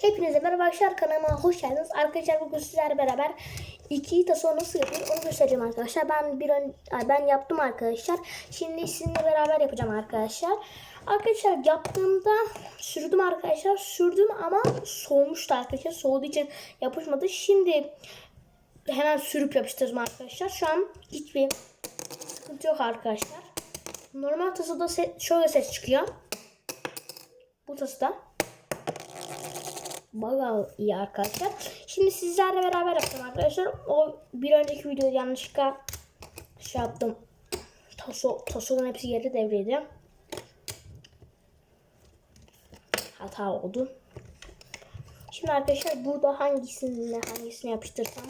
Hepinize merhaba arkadaşlar kanalıma hoş geldiniz. Arkadaşlar bugün sizlerle beraber iki taso nasıl yapılır onu göstereceğim arkadaşlar. Ben bir ön, ben yaptım arkadaşlar. Şimdi sizinle beraber yapacağım arkadaşlar. Arkadaşlar yaptığımda sürdüm arkadaşlar. Sürdüm ama soğumuştu arkadaşlar. Soğuduğu için yapışmadı. Şimdi hemen sürüp yapıştırdım arkadaşlar. Şu an hiçbir sıkıntı yok arkadaşlar. Normal tasada se- şöyle ses çıkıyor. Bu tasada. Bayağı iyi arkadaşlar. Şimdi sizlerle beraber yapacağım arkadaşlar. O bir önceki videoda yanlışlıkla şey yaptım. Taso, tasodan hepsi geri devreydi. Hata oldu. Şimdi arkadaşlar burada hangisini hangisini yapıştırsam.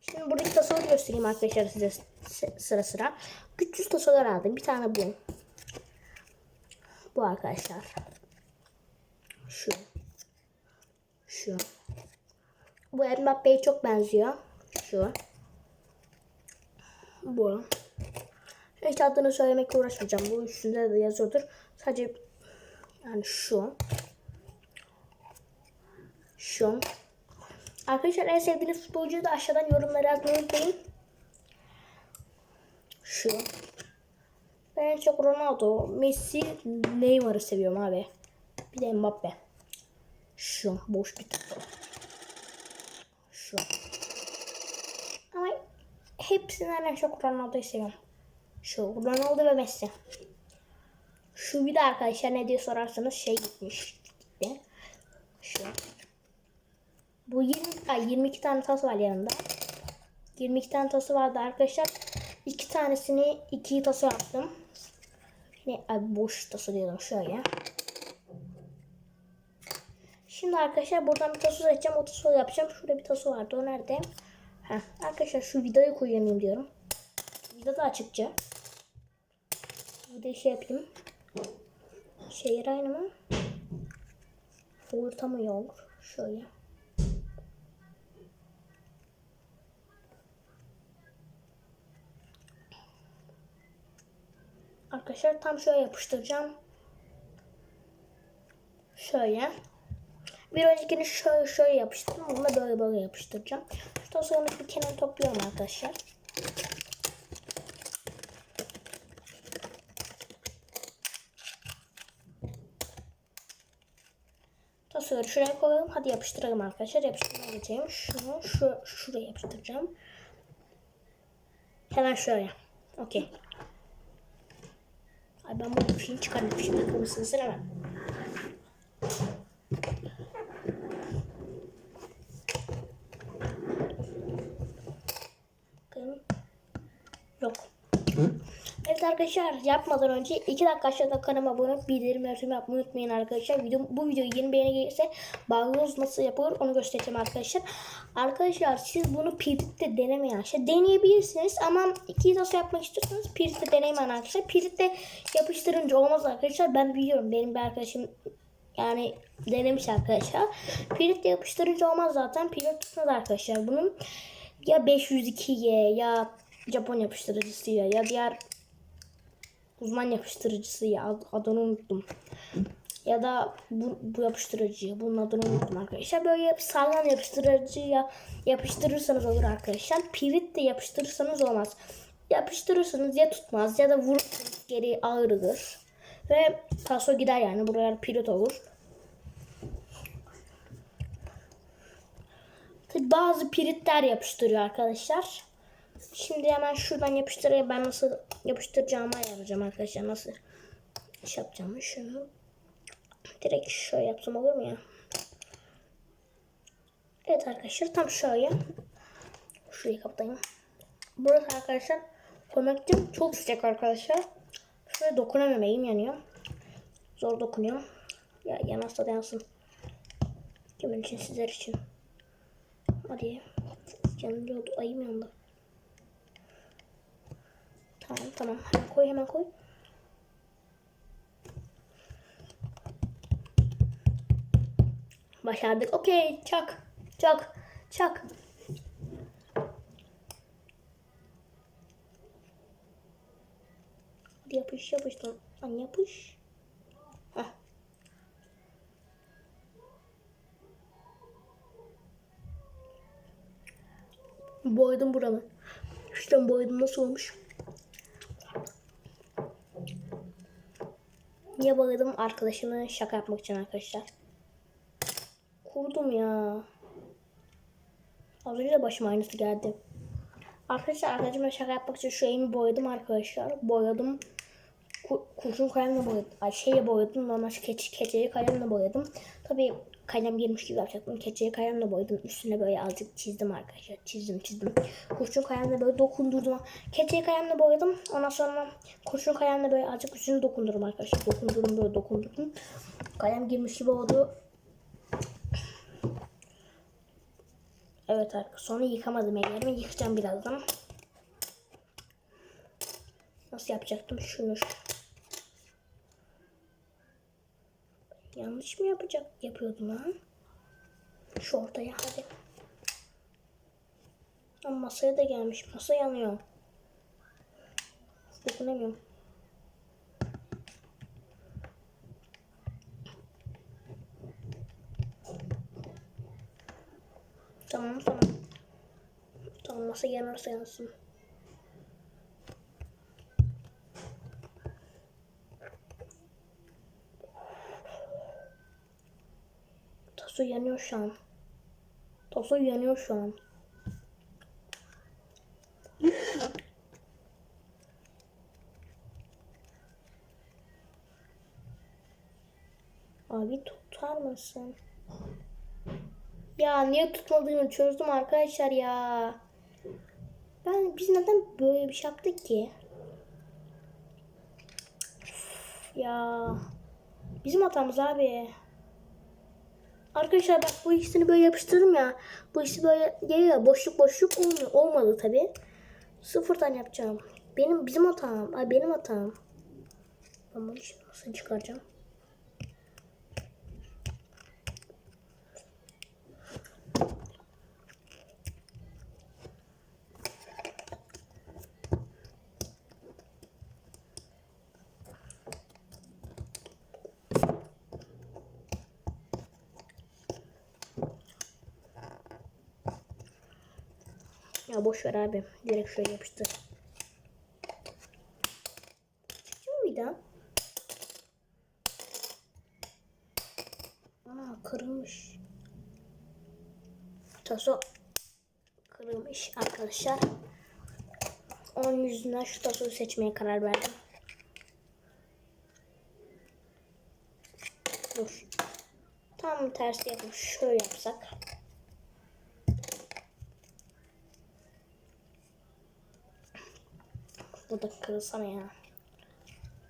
Şimdi buradaki tasoları göstereyim arkadaşlar size sıra sıra. Küçük tasolar aldım. Bir tane bu. Bu arkadaşlar. Şu. Şu. Bu Mbappe'ye çok benziyor. Şu. Bu. Hiç adını söylemekle uğraşmayacağım. Bu üstünde de yazıyordur. Sadece yani şu. Şu. Arkadaşlar en sevdiğiniz futbolcuyu da aşağıdan yorumlara yazmayı unutmayın. Şu. Ben en çok Ronaldo, Messi, Neymar'ı seviyorum abi. Bir de Mbappe. Şu boş bir top. Şu. Ama hepsinden en çok Ronaldo'yu seviyorum. Şu Ronaldo ve Messi. Şu bir de arkadaşlar ne diye sorarsanız şey gitmiş. Gitti. Şu. Bu 20, ay 22 tane tas var yanında. 22 tane tası vardı arkadaşlar. İki tanesini iki tası yaptım. Ne boş tası diyorum şöyle. Şimdi arkadaşlar buradan bir taso seçeceğim. O taso yapacağım. Şurada bir taso vardı. O nerede? Heh. Arkadaşlar şu vidayı koyayım diyorum. Vida da açıkça. Vidayı şey yapayım. Şehir aynı mı? Orta yok? Şöyle. Arkadaşlar tam şöyle yapıştıracağım. Şöyle. Bir öncekini şöyle şöyle yapıştırdım. Bunu da böyle böyle yapıştıracağım. Şu tasarımı bir kenara topluyorum arkadaşlar. Tasarımı şuraya koyalım. Hadi yapıştıralım arkadaşlar. Yapıştırmaya geçelim. Şunu şu, şuraya yapıştıracağım. Hemen şöyle. Okey. Ay ben bu şeyi çıkardım. Şimdi kırmızısını hemen. Bakayım. Yok. Evet arkadaşlar yapmadan önce 2 dakika aşağıda kanalıma abone olup bildirim açmayı yapmayı unutmayın arkadaşlar. Video, bu videoyu yeni beğeni gelirse bağlıyoruz nasıl yapılır onu göstereceğim arkadaşlar. Arkadaşlar siz bunu Pirit'te denemeyin arkadaşlar. Deneyebilirsiniz ama iki nasıl yapmak istiyorsanız Pirit'te denemeyin arkadaşlar. Pirit'te yapıştırınca olmaz arkadaşlar. Ben biliyorum benim bir arkadaşım yani denemiş arkadaşlar. Pirit'te yapıştırınca olmaz zaten. Pirit tutmaz arkadaşlar. Bunun ya 502Y ya Japon yapıştırıcısı ya diğer uzman yapıştırıcısı ya ad- adını unuttum. Ya da bu, bu yapıştırıcı bunun adını unuttum arkadaşlar. Böyle sağlam yapıştırıcı ya yapıştırırsanız olur arkadaşlar. Pirit de yapıştırırsanız olmaz. Yapıştırırsanız ya tutmaz ya da vurursanız geri ağrıdır. Ve taso gider yani buraya pirit olur. Tabi bazı piritler yapıştırıyor arkadaşlar. Şimdi hemen şuradan yapıştırayım. Ben nasıl yapıştıracağımı ayarlayacağım arkadaşlar. Nasıl iş yapacağımı şunu. Direkt şöyle yapsam olur mu ya? Evet arkadaşlar tam şöyle. Şurayı kapatayım. Burası arkadaşlar koymakçım çok sıcak arkadaşlar. Şuraya dokunamıyorum elim yanıyor. Zor dokunuyor. Ya yanarsa da yansın. Kimin için sizler için. Hadi. Yanıyordu. Ayım yandı. Efendim tamam hemen koy hemen koy. Başardık. Okey çak çak çak. Hadi yapış yapış lan. Lan yapış. Heh. Boyadım buramı. Üstten nasıl olmuş? Niye boyadım? Arkadaşımı şaka yapmak için arkadaşlar. Kurdum ya. Az önce de başıma aynısı geldi. Arkadaşlar arkadaşıma şaka yapmak için şu elimi boyadım arkadaşlar. Boyadım. Ku- kurşun kalemle boyadım. Ay şeyle boyadım. Normal keç, keçeli kalemle boyadım. Tabii kalem girmiş gibi yapacaktım. Keçeli kalemle boyadım. Üstüne böyle azıcık çizdim arkadaşlar. Çizdim çizdim. Kurşun kalemle böyle dokundurdum. Keçeli kalemle boyadım. Ondan sonra kurşun kalemle böyle azıcık üstünü dokundurdum arkadaşlar. Dokundurdum böyle dokundurdum. Kalem girmiş gibi oldu. Evet arkadaşlar. Sonra yıkamadım ellerimi. Yıkayacağım birazdan. Nasıl yapacaktım? Şunu. Yanlış mı yapacak? Yapıyordum lan. Şu ortaya hadi. Ama masaya da gelmiş. Masa yanıyor. Dokunamıyorum. Tamam tamam. Tamam masa yanarsa yansın. Tosu yanıyor şu an. Tosu yanıyor şu an. Abi tutar mısın? Ya niye tutmadığını çözdüm arkadaşlar ya. Ben biz neden böyle bir şey yaptık ki? Ya. Bizim hatamız abi. Arkadaşlar bak bu ikisini böyle yapıştırdım ya. Bu ikisi böyle geliyor. Boşluk boşluk olmuyor. Olmadı tabi. Sıfırdan yapacağım. Benim bizim hatam. Ay benim hatam. Ben bunu nasıl çıkaracağım? Boş ver abi. Direkt şöyle yapıştır. Bir daha? Aa kırılmış. Taso kırılmış arkadaşlar. Onun yüzünden şu tasoyu seçmeye karar verdim. Dur. Tam tersi yapmış. Şöyle yapsak. Bu da kırılsana ya.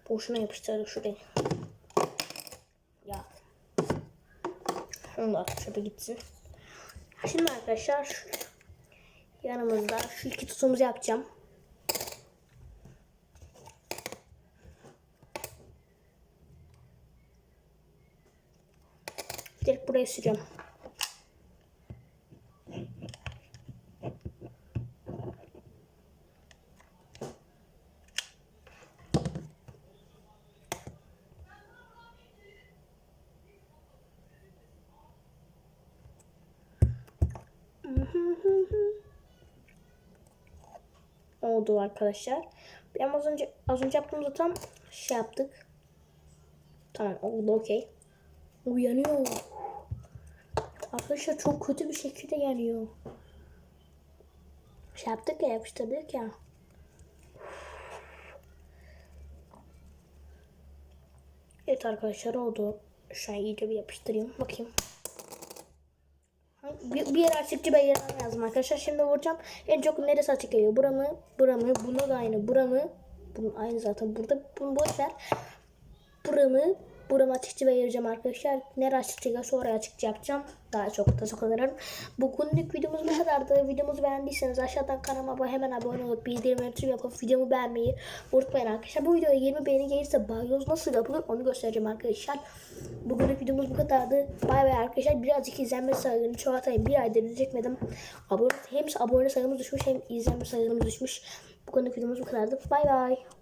Boşuna yapıştırdık şuraya. Ya. Onu da at şöyle gitsin. Şimdi arkadaşlar yanımızda şu iki tutumuzu yapacağım. Direkt buraya süreceğim. Oldu arkadaşlar. Bir az önce az önce yaptığımızda tam şey yaptık. Tamam oldu okey. Uyanıyor. Arkadaşlar çok kötü bir şekilde yanıyor. Şey yaptık ya yapıştırdık ya. Evet arkadaşlar oldu. Şu an iyice bir yapıştırayım. Bakayım. Bir, bir yer açıkçı belirlemem lazım arkadaşlar. Şimdi vuracağım. En çok neresi açık geliyor? Buramı, buramı, bunu da aynı. Buramı, bunun aynı zaten. Burada bunu boş ver. Buramı, buramı açıkçı belirleyeceğim arkadaşlar. Açıkçı geliyorsa oraya açıkçı yapacağım. Daha çok da sokularım. Bugünlük videomuz bu kadardı. Videomuzu beğendiyseniz aşağıdan kanalıma hemen abone olup bildirim tüm yapıp videomu beğenmeyi unutmayın arkadaşlar. Bu videoya 20 beğeni gelirse balyoz nasıl yapılır onu göstereceğim arkadaşlar. Bugünlük videomuz bu kadardı. Bay bay arkadaşlar. Birazcık izlenme sayılarını çoğaltayım. Bir aydır çekmedim. Abone, hem abone sayımız düşmüş hem izlenme sayılarımız düşmüş. Bugünlük videomuz bu kadardı. Bay bay.